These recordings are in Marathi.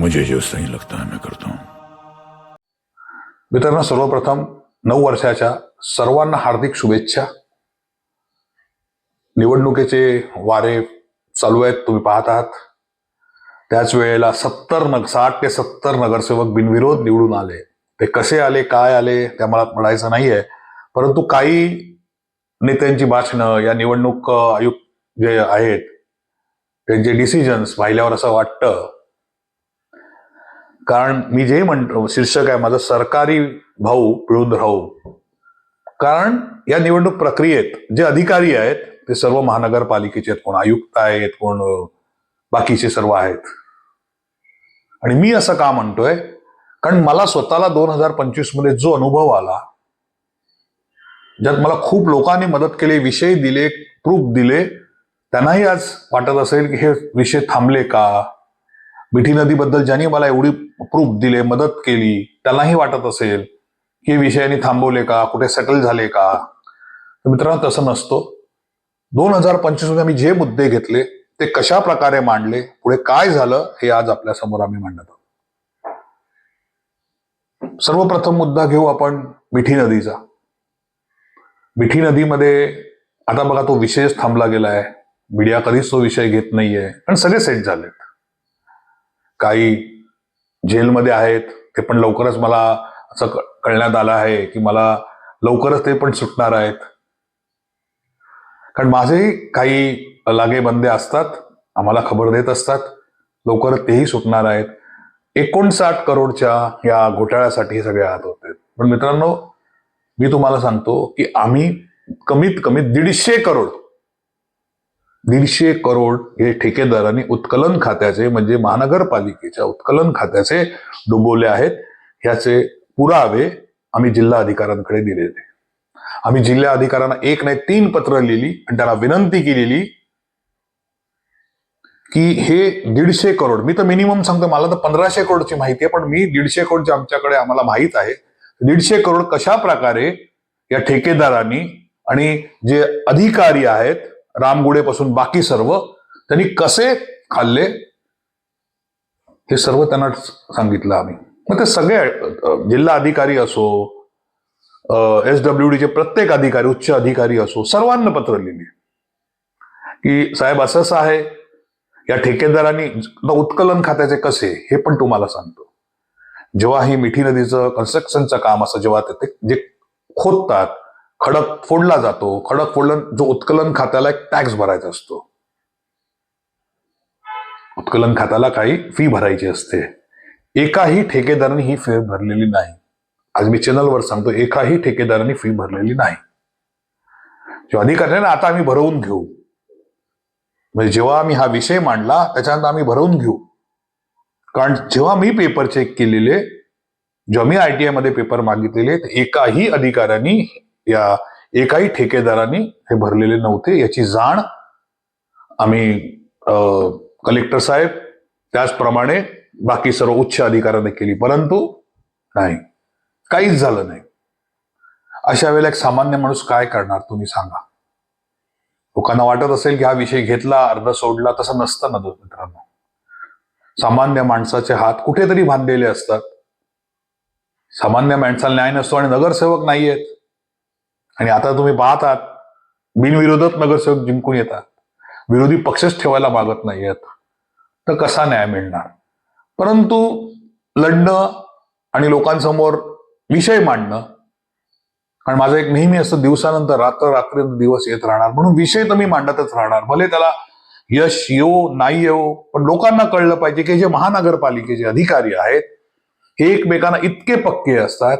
मुझे जो सही लगता है मैं करतो मित्रांनो सर्वप्रथम नऊ वर्षाच्या सर्वांना हार्दिक शुभेच्छा. निवडणुकीचे वारे चालू आहेत तुम्ही पाहत आहात. त्याच वेळेला सत्तर नग साठ ते सत्तर नगरसेवक बिनविरोध निवडून आले. ते कसे आले काय आले त्या मला म्हणायचं नाहीये. परंतु काही नेत्यांची भाषणं या निवडणूक आयुक्त जे आहेत त्यांचे डिसिजन्स पाहिल्यावर असं वाटतं कारण मी जे म्हणतो शीर्षक आहे माझं सरकारी भाऊ पिळून राहू. कारण या निवडणूक प्रक्रियेत जे अधिकारी आहेत ते सर्व महानगरपालिकेचे आहेत कोण आयुक्त आहेत कोण बाकीचे सर्व आहेत. आणि मी असं का म्हणतोय? कारण मला स्वतःला दोन हजार पंचवीसमध्ये जो अनुभव आला ज्यात मला खूप लोकांनी मदत केली विषय दिले प्रूफ दिले त्यांनाही आज वाटत असेल की हे विषय थांबले का? मिठी नदीबद्दल ज्यांनी मला एवढी प्रूफ दिले मदत केली त्यांनाही वाटत असेल की हे विषयाने थांबवले का? कुठे सेटल झाले का? मित्रांनो तसं नसतो. दोन हजार पंचवीसमध्ये आम्ही जे मुद्दे घेतले ते कशा प्रकारे मांडले पुढे काय झालं हे आज आपल्यासमोर आम्ही मांडत आहोत. सर्वप्रथम मुद्दा घेऊ आपण मिठी नदीचा. मिठी नदीमध्ये आता बघा तो विषयच थांबला गेलाय. मीडिया कधीच तो विषय घेत नाहीये. आणि सगळे सेट झाले. काही जेलमध्ये आहेत ते पण लवकरच मला असं कळण्यात आलं आहे की मला लवकरच ते पण सुटणार आहेत. कारण माझेही काही लागे बंदे असतात आम्हाला खबर देत असतात लवकर तेही सुटणार आहेत. एकोणसाठ करोडच्या या घोटाळ्यासाठी सगळे आत होते. पण मित्रांनो मी तुम्हाला सांगतो की आम्ही कमीत कमी दीडशे करोड दीडशे करोड हे ठेकेदारांनी उत्कलन खात्याचे म्हणजे महानगरपालिकेच्या उत्कलन खात्याचे डुबवले आहेत. ह्याचे पुरावे आम्ही जिल्हा अधिकाऱ्यांकडे दिलेले. आम्ही जिल्हा अधिकाऱ्यांना एक नाही तीन पत्र लिहिली आणि त्यांना विनंती केलेली की हे दीडशे करोड मी तर मिनिमम सांगतो मला तर पंधराशे करोडची माहिती आहे पण मी दीडशे करोड जे आमच्याकडे आम्हाला माहीत आहे दीडशे करोड कशा प्रकारे या ठेकेदारांनी आणि जे अधिकारी आहेत रामगुडेपासून बाकी सर्व त्यांनी कसे खाल्ले हे सर्व त्यांना सांगितलं आम्ही. मग ते सगळे जिल्हा अधिकारी असो एस डब्ल्यू डीचे प्रत्येक अधिकारी उच्च अधिकारी असो सर्वांना पत्र लिहिले. की साहेब असं असं आहे या ठेकेदारांनी उत्कलन खात्याचे कसे हे पण तुम्हाला सांगतो. जेव्हा ही मिठी नदीचं कन्स्ट्रक्शनचं काम असं जेव्हा ते ते जे खोदतात खडक फोडला जातो. खडक फोडला जो उत्कलन खात्याला एक टॅक्स भरायचा असतो. उत्कलन खात्याला काही फी भरायची असते. एकाही ठेकेदाराने ही फी भरलेली नाही. आज मी चॅनलवर सांगतो एकाही ठेकेदाराने फी भरलेली नाही. जो अधिकारी आहे ना आता आम्ही भरवून घेऊ. म्हणजे जेव्हा आम्ही हा विषय मांडला त्याच्यानंतर आम्ही भरवून घेऊ. कारण जेव्हा मी पेपर चेक केलेले जेव्हा मी आय टी मध्ये पेपर मागितलेले एकाही अधिकाऱ्यांनी या एकाही ठेकेदारांनी हे भरलेले नव्हते. याची जाण आम्ही कलेक्टर साहेब त्याचप्रमाणे बाकी सर्व उच्च अधिकाऱ्यांनी केली. परंतु नाही. काहीच झालं नाही. अशा वेळेला एक सामान्य माणूस काय करणार तुम्ही सांगा. लोकांना वाटत असेल की हा विषय घेतला अर्ध सोडला तसं नसतं ना मित्रांनो. सामान्य माणसाचे हात कुठेतरी बांधलेले असतात. सामान्य माणसाला न्याय नसतो आणि नगरसेवक नाही आहेत आणि आता तुम्ही पाहतात बिनविरोधक नगरसेवक जिंकून येतात. विरोधी पक्षच ठेवायला मागत नाही आहेत. तर कसा न्याय मिळणार? परंतु लढणं आणि लोकांसमोर विषय मांडणं आणि माझं एक नेहमी असं दिवसानंतर रात्र रात्री दिवस येत राहणार म्हणून विषय तर मी मांडतच राहणार. भले त्याला यश येऊ नाही येवो पण लोकांना कळलं पाहिजे की जे महानगरपालिकेचे अधिकारी आहेत हे एकमेकांना इतके पक्के असतात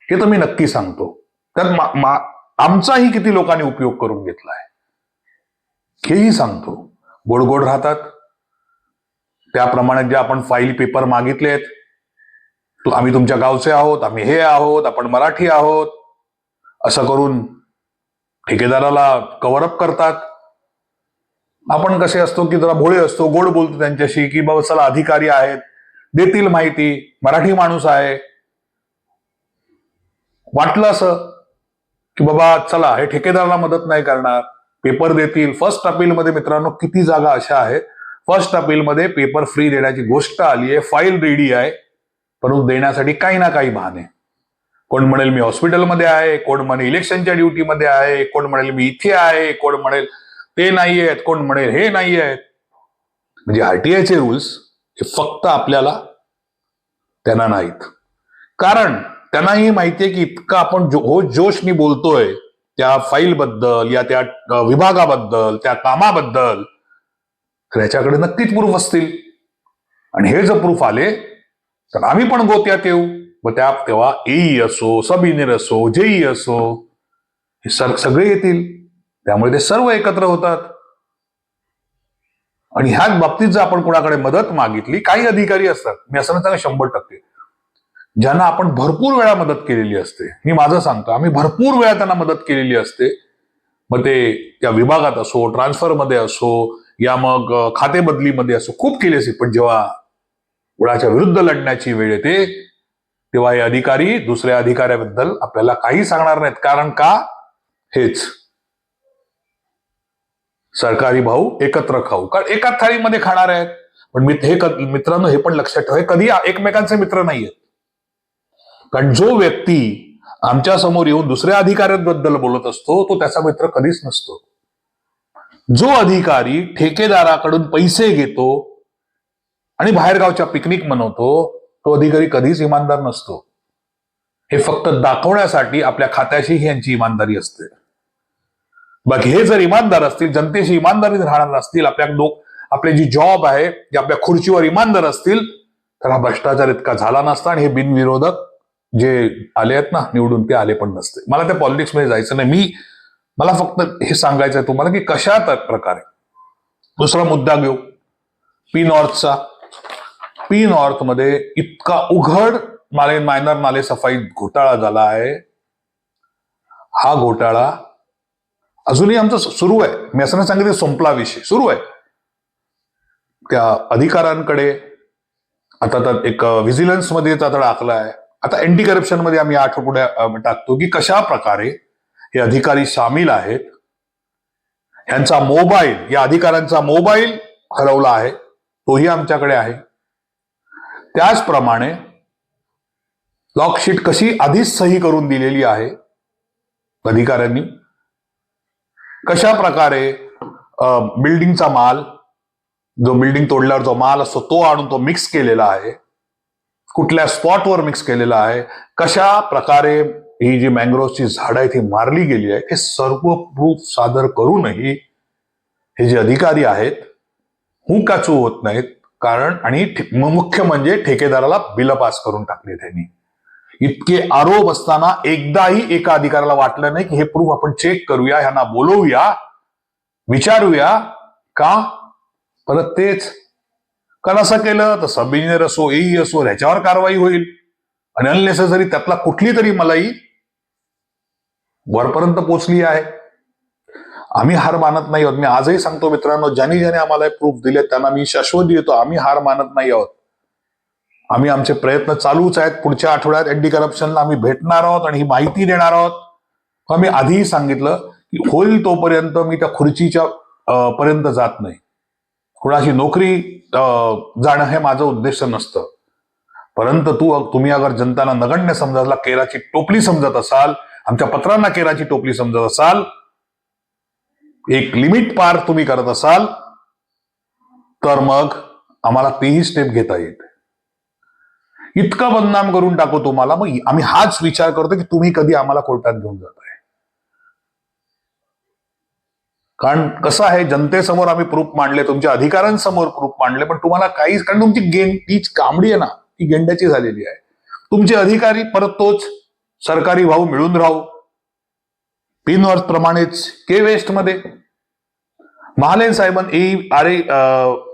हे तर मी नक्की सांगतो. त्यात आमचाही किती लोकांनी उपयोग करून घेतला आहे हेही सांगतो. गोड गोड राहतात. त्याप्रमाणे जे आपण फाईल पेपर मागितले आहेत आम्ही तुमच्या गावचे आहोत आम्ही हे आहोत आपण मराठी आहोत. असं करून ठेकेदाराला कव्हरअप करतात. आपण कसे असतो की जरा भोळे असतो गोड बोलतो त्यांच्याशी की बाबा चला अधिकारी आहेत देतील माहिती मराठी माणूस आहे. वाटलं असं की बाबा चला हे ठेकेदाराला मदत नाही करणार. पेपर देतील. फर्स्ट अपीलमध्ये मित्रांनो किती जागा अशा आहेत? फर्स्ट अपीलमध्ये पेपर फ्री देण्याची गोष्ट आली आहे. फाईल रेडी आहे. परंतु देण्यासाठी काही ना काही बहाणे कोण म्हणेल मी हॉस्पिटलमध्ये आहे? कोण म्हणेल इलेक्शनच्या ड्युटीमध्ये आहे? कोण म्हणेल मी इथे आहे? कोण म्हणेल ते नाही आहेत? कोण म्हणेल हे नाही आहेत? म्हणजे आरटीआयचे रूल्स हे फक्त आपल्याला त्यांना नाहीत. कारण त्यांनाही माहितीये की इतकं आपण जो हो जोशनी बोलतोय त्या फाईल बद्दल या त्या विभागाबद्दल त्या कामाबद्दल तर याच्याकडे नक्कीच प्रूफ असतील. आणि हे जर प्रूफ आले तर आम्ही पण गोत्यात येऊ. व त्या तेव्हा एई असो सब इंजिनियर असो जेई असो हे सर सगळे येतील. त्यामुळे ते सर्व एकत्र होतात. आणि ह्याच बाबतीत जर आपण कोणाकडे मदत मागितली काही अधिकारी असतात. मी असं नाही सांगा शंभर टक्के. ज्यांना आपण भरपूर वेळा मदत केलेली असते. मी माझं सांगतो आम्ही भरपूर वेळा त्यांना मदत केलेली असते. मग ते त्या विभागात असो ट्रान्सफरमध्ये असो या मग अ, खाते बदलीमध्ये असो खूप केली असते. पण जेव्हा कुणाच्या विरुद्ध लढण्याची वेळ येते तेव्हा हे अधिकारी दुसऱ्या अधिकाऱ्याबद्दल आपल्याला काही सांगणार नाहीत. कारण का? हेच. सरकारी भाऊ एकत्र खाऊ. कारण एकाच थाळीमध्ये खाणार आहेत. पण मी हे क- मित्रांनो हे पण लक्षात ठेवा. कधी एकमेकांचे मित्र नाहीयेत. कारण जो व्यक्ती आमच्यासमोर येऊन दुसऱ्या अधिकाऱ्यांबद्दल बोलत असतो तो त्याचा मित्र कधीच नसतो. जो अधिकारी ठेकेदाराकडून पैसे घेतो आणि बाहेरगावच्या पिकनिक मनवतो तो अधिकारी कधीच इमानदार नसतो. हे फक्त दाखवण्यासाठी आपल्या खात्याशी ही यांची इमानदारी असते. बाकी हे जर इमानदार असतील जनतेशी इमानदारी राहणार असतील आपल्या लोक आपले जी जॉब आहे जे आपल्या खुर्चीवर इमानदार असतील तर हा भ्रष्टाचार इतका झाला नसता आणि हे बिनविरोधक जे आले आहेत ना निवडून ते आले पण नसते. मला त्या पॉलिटिक्समध्ये जायचं नाही. मी मला फक्त हे सांगायचं आहे तुम्हाला की कशा प्रकारे. दुसरा मुद्दा घेऊ. पी नॉर्थचा पी नॉर्थमध्ये इतका उघड माले मायनर नाले सफाई घोटाळा झाला आहे. हा घोटाळा अजूनही आमचं सुरू आहे. मी असं नाही सांगितलं संपला विषय. सुरू आहे. त्या अधिकाऱ्यांकडे आता तर एक व्हिजिलन्समध्ये आता टाकला आहे. आता अँटी करप्शनमध्ये आम्ही आठवड्या म्हणजे टाकतो की कशा प्रकारे हे अधिकारी सामील आहेत यांचा मोबाईल या अधिकाऱ्यांचा मोबाईल हरवला आहे तोही आमच्याकडे आहे. त्याचप्रमाणे लॉकशीट कशी आधीच सही करून दिलेली आहे अधिकाऱ्यांनी कशा प्रकारे बिल्डिंगचा माल जो बिल्डिंग तोडल्यावर जो माल असतो तो आणून तो मिक्स केलेला आहे कुठल्या स्पॉटवर मिक्स केलेला आहे कशा प्रकारे ही जी मँग्रोव्हची झाडं आहेत ही मारली गेली आहे हे सर्व प्रूफ सादर करूनही हे जे अधिकारी आहेत हुकाचू होत नाहीत? कारण आणि मुख्य म्हणजे ठेकेदाराला बिल पास करून टाकले त्यांनी. इतके आरोप असताना एकदाही एका अधिकाऱ्याला वाटलं नाही की हे प्रूफ आपण चेक करूया ह्यांना बोलवूया विचारूया का? परत तेच कारण असं केलं तर सब इंजिनियर असो एई असो ह्याच्यावर कारवाई होईल. आणि अननेसेसरी त्यातला कुठली तरी मलाई वरपर्यंत पोचली आहे. आम्ही हार मानत नाही आहोत. मी आजही सांगतो मित्रांनो ज्यांनी ज्याने आम्हाला प्रूफ दिले त्यांना मी शाश्वत देतो आम्ही हार मानत नाही आहोत. आम्ही आमचे प्रयत्न चालूच आहेत. पुढच्या आठवड्यात अँटी करप्शनला आम्ही भेटणार आहोत आणि ही माहिती देणार आहोत. आम्ही आधीही सांगितलं की होईल तोपर्यंत मी त्या खुर्चीच्या पर्यंत जात नाही. कुणाची नोकरी अं, जाणं हे माझं उद्देश नसतं. परंतु तू तुम्ही अगर जनताला नगण्य समजायला केराची टोपली समजत असाल आमच्या पत्रांना केराची टोपली समजत असाल एक लिमिट पार तुम्ही करत असाल तर मग आम्हाला तेही स्टेप घेता येते. इतकं बदनाम करून टाकू तुम्हाला मग आम्ही हाच विचार करतो की तुम्ही कधी आम्हाला कोर्टात घेऊन जाताय. कारण कसं आहे जनतेसमोर आम्ही प्रूफ मांडले तुमच्या अधिकारांसमोर प्रूफ मांडले पण तुम्हाला काहीच कारण तुमची गेंड तीच कांबडी आहे ना ती गेंड्याची झालेली आहे. तुमचे अधिकारी परत तोच सरकारी भाऊ मिळून राहू. पिनवर्थ प्रमाणेच के वेस्टमध्ये. महाले साहेबां ए आरे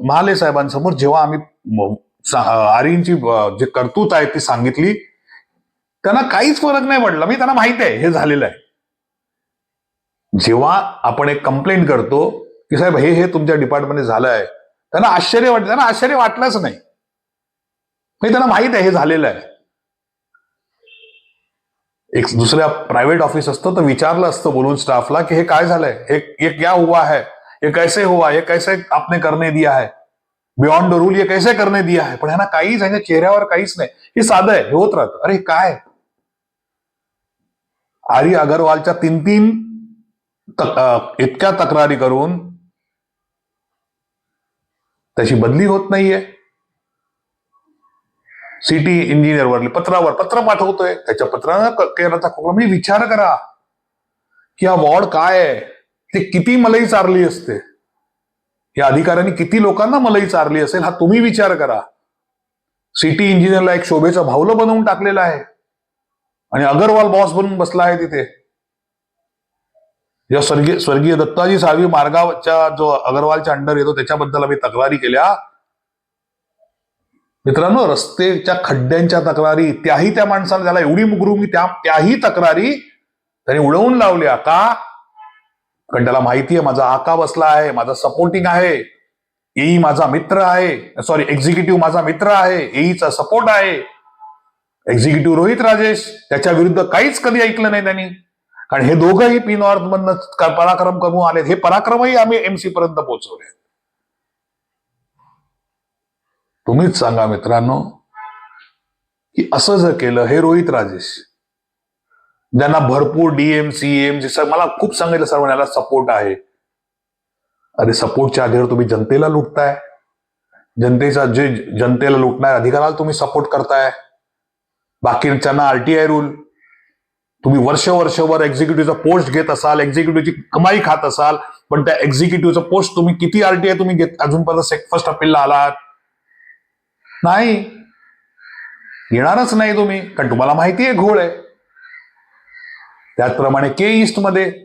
महाले साहेबांसमोर जेव्हा आम्ही म- आर्यनची जे कर्तूत आहे ती सांगितली त्यांना काहीच फरक नाही पडला. मी त्यांना माहिती आहे हे झालेलं आहे. जेव्हा आपण एक कंप्लेंट करतो की साहेब हे हे तुमच्या डिपार्टमेंट झालं आहे त्यांना आश्चर्य वाटलं त्यांना आश्चर्य वाटलंच नाही. नाही त्यांना माहीत आहे हे झालेलं आहे. एक दुसऱ्या प्रायव्हेट ऑफिस असतं तर विचारलं असतं बोलून स्टाफला की हे काय झालंय? हे ये क्या हुआ है? ये कैसे हुआ? ये कैसे आपने करने दिया है? बियॉन्ड द रूल ये कैसे करने दिया है? पण ह्यांना काहीच ह्यांच्या चेहऱ्यावर काहीच नाही. हे साधं आहे हे होत राहतं. अरे काय? आर्य अगरवालच्या तीन तीन तक- इतक्या तक्रारी करून त्याची बदली होत नाहीये. सिटी इंजिनियरवर पत्रावर पत्र पाठवतोय. त्याच्या पत्रानं क- केराचा खोकला. म्हणजे विचार करा की हा वॉर्ड काय आहे? ते किती मलई चारली असते? या अधिकाऱ्यांनी किती लोकांना मलई चारली असेल हा तुम्ही विचार करा. सिटी इंजिनियरला एक शोभेचं भावलं बनवून टाकलेलं आहे. आणि अगरवाल बॉस बनून बसला आहे तिथे. या स्वर्गीय स्वर्गीय दत्ताजी सावी मार्गाच्या जो अगरवालच्या अंडर येतो त्याच्याबद्दल आम्ही तक्रारी केल्या. मित्रांनो रस्तेच्या खड्ड्यांच्या तक्रारी त्याही त्या माणसाला त्याला एवढी मुगरुमी त्या त्याही तक्रारी त्यांनी उडवून लावल्या. का? कारण त्याला माहिती आहे माझा आका बसला आहे माझा सपोर्टिंग आहे. एई माझा मित्र आहे. सॉरी एक्झिक्युटिव्ह माझा मित्र आहे. एईचा सपोर्ट आहे. एक्झिक्युटिव्ह रोहित राजेश त्याच्या विरुद्ध काहीच कधी ऐकलं नाही त्यांनी. आणि हे दोघंही पी नॉर्थ मधनं पराक्रम कमवून आलेत हे पराक्रमही आम्ही एमसी पर्यंत पोहोचवले तुम्हीच सांगा मित्रांनो की असं जर केलं हे रोहित राजेश ज्यांना भरपूर डीएमसी एमसी मला खूप सांगितलं सर्व याला सपोर्ट आहे. अरे सपोर्टच्या आधीवर तुम्ही जनतेला लुटताय. जनतेचा जे जनतेला लुटणार अधिकाराला तुम्ही सपोर्ट करताय. बाकीच्यांना आरटीआय रूल तुम्ही वर्ष वर्षभर एक्झिक्युटिव्हचा पोस्ट घेत असाल एक्झिक्युटिव्हची कमाई खात असाल पण त्या एक्झिक्युटिव्हचा पोस्ट तुम्ही किती आरटीआय तुम्ही घेत अजूनपर्यंत फर्स्ट अपीलला आलात? नाही. येणारच नाही तुम्ही कारण तुम्हाला माहिती आहे घोळ आहे. त्याचप्रमाणे के ईस्टमध्ये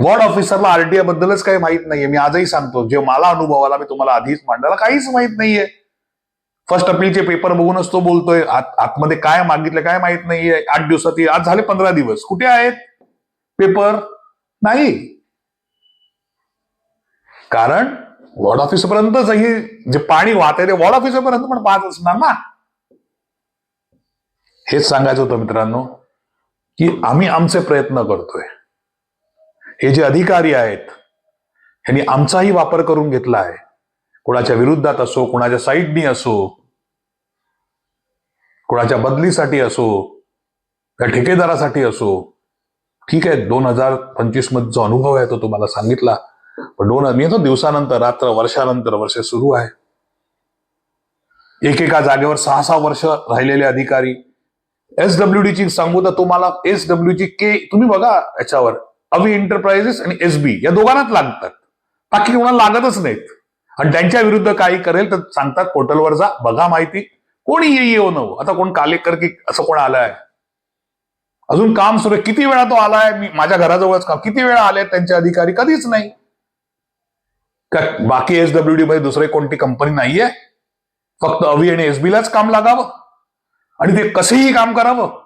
वॉर्ड ऑफिसरला आरटीआय बद्दलच काही माहीत नाहीये. मी आजही सांगतो जे मला अनुभव आला मी तुम्हाला आधीच मांडायला काहीच माहीत नाहीये. फर्स्ट अपीलचे पेपर बघूनच तो बोलतोय आत- आतमध्ये काय मागितलं काय माहीत नाहीये. आठ दिवसात आज झाले पंधरा दिवस. कुठे आहेत? पेपर नाही. कारण वॉर्ड ऑफिसपर्यंतच हे जे पाणी वाहत आहे ते वॉर्ड ऑफिसरपर्यंत पण पाहत असणार ना. हेच सांगायचं होतं मित्रांनो की आम्ही आमचे प्रयत्न करतोय. हे जे अधिकारी आहेत यांनी आमचाही वापर करून घेतला आहे कोणाच्या विरुद्धात असो कोणाच्या साईडनी असो कोणाच्या बदलीसाठी असो त्या ठेकेदारासाठी असो ठीक आहे दोन हजार पंचवीसमध्ये जो अनुभव आहे तो तुम्हाला सांगितला. पण दोन मी तो दिवसानंतर रात्र वर्षानंतर वर्ष सुरू आहे. एकेका जागेवर सहा सहा वर्ष राहिलेले अधिकारी. एस डब्ल्यू ची सांगू तर तुम्हाला एस डब्ल्यू ची के तुम्ही बघा याच्यावर. अवी एंटरप्राइजेस आणि एस बी या दोघांनाच लागतात. बाकी कोणाला लागतच नाहीत. आणि त्यांच्या विरुद्ध काही करेल तर सांगतात पोर्टलवर जा बघा माहिती. कोणी ये येऊ नव? आता कोण कालेकर की असं कोण आलाय? अजून काम सुरू आहे. किती वेळा तो आलाय? मी माझ्या घराजवळच काम. किती वेळा आले त्यांचे अधिकारी? कधीच नाही. का बाकी एस डब्ल्यू डी मध्ये दुसरी कोणती कंपनी नाहीये? फक्त अवी आणि एसबी लाच काम लागावं. आणि ते कसेही काम करावं.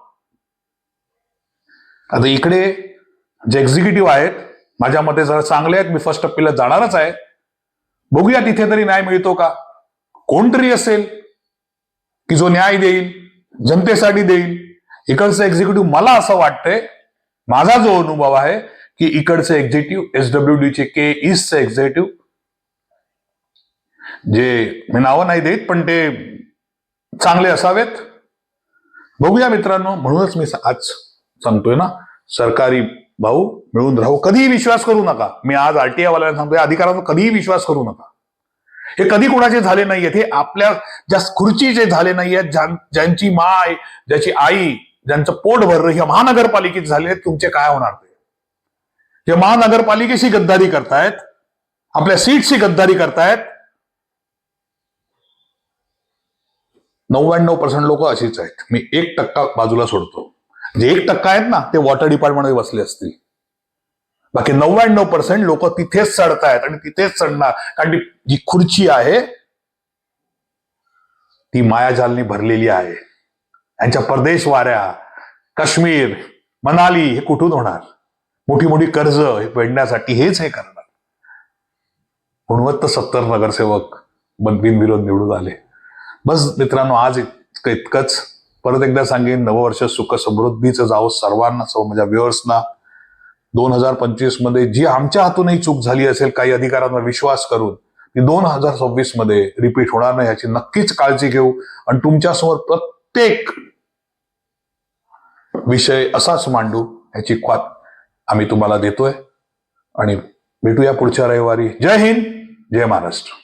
आता इकडे जे एक्झिक्युटिव्ह आहेत माझ्या मते जरा चांगले आहेत. मी फर्स्ट टप्प्याला जाणारच आहे. बघूया तिथे तरी न्याय मिळतो का? कोणतरी असेल. की जो न्याय देईल जनतेसाठी देईल इकडचं एक्झिक्युटिव्ह मला असं वाटतंय माझा जो अनुभव आहे की इकडचे एक्झिक्युटिव्ह एस डब्ल्यू डी चे के ईस्टचे एक्झिक्युटिव्ह जे मी नावं नाही देत पण ते चांगले असावेत. बघूया मित्रांनो म्हणूनच मी आज सांगतोय ना सरकारी भाऊ मिळून राहू. कधीही विश्वास करू नका. मी आज आरटीआय वाल्यांना सांगतोय अधिकाऱ्यांवर कधीही विश्वास करू नका. हे कधी कोणाचे झाले नाहीयेत. हे आपल्या ज्या खुर्चीचे झाले नाहीयेत ज्यांची माय ज्याची आई ज्यांचं पोट भरलं ह्या महानगरपालिकेत झाले तुमचे काय होणार ते? हे महानगरपालिकेशी गद्दारी करतायत आपल्या सीटशी गद्दारी करतायत. नव्याण्णव पर्सेंट लोक अशीच आहेत. मी एक टक्का बाजूला सोडतो. जे एक टक्का आहेत ना ते वॉटर डिपार्टमेंटमध्ये बसले असतील. बाकी नव्याण्णव पर्सेंट लोक तिथेच चढतायत आणि तिथेच चढणार. कारण ती जी खुर्ची आहे ती मायाजालनी भरलेली आहे. यांच्या परदेश वाऱ्या काश्मीर मनाली हे कुठून होणार? मोठी मोठी कर्ज हे फेडण्यासाठी हेच हे करणार. गुणवत्ता सत्तर नगरसेवक बिनविरोध निवडून आले. बस मित्रांनो आज इतकं इतकंच. परत एकदा सांगेन नववर्ष सुख समृद्धीचं जावं सर्वांना सर्व माझ्या व्ह्युअर्सना. दोन हजार पंचवीसमध्ये जी आमच्या हातूनही चूक झाली असेल काही अधिकाऱ्यांना विश्वास करून ती दोन हजार सव्वीसमध्ये रिपीट होणार नाही याची नक्कीच काळजी घेऊ. आणि तुमच्यासमोर प्रत्येक विषय असाच मांडू याची ख्वात आम्ही तुम्हाला देतोय. आणि भेटूया पुढच्या रविवारी. जय हिंद जय महाराष्ट्र.